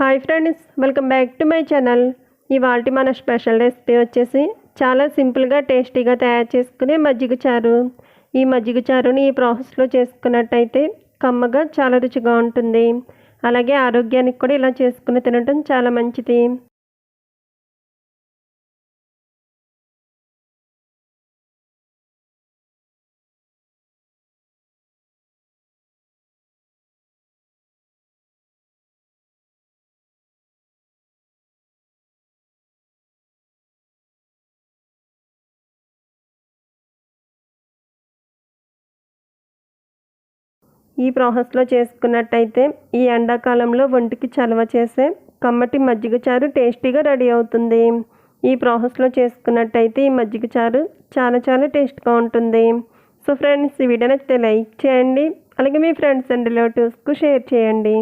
Hi friends welcome back to my channel. ఇవాళ మన special recipe వచ్చేసి చాలా సింపుల్గా టేస్టీగా తయారు చేసుకునే మజ్జిగ చారు. ఈ మజ్జిగ చారుని ఈ ప్రాసెస్లో చేసుకున్నట్టయితే కమ్మగా చాలా రుచిగా ఉంటుంది. అలాగే ఆరోగ్యానికి కూడా ఇలా చేసుకుని తినడం చాలా మంచిది. ఈ ప్రాసెస్లో చేసుకున్నట్టయితే ఈ ఎండాకాలంలో ఒంటికి చలవ చేసే కమ్మటి మజ్జిగ చారు టేస్టీగా రెడీ అవుతుంది. ఈ ప్రాసెస్లో చేసుకున్నట్టయితే ఈ మజ్జిగ చారు చాలా చాలా టేస్ట్గా ఉంటుంది. సో ఫ్రెండ్స్ ఈ వీడియో నచ్చితే లైక్ చేయండి. అలాగే మీ ఫ్రెండ్స్ అండ్ రిలేటివ్స్కు షేర్ చేయండి.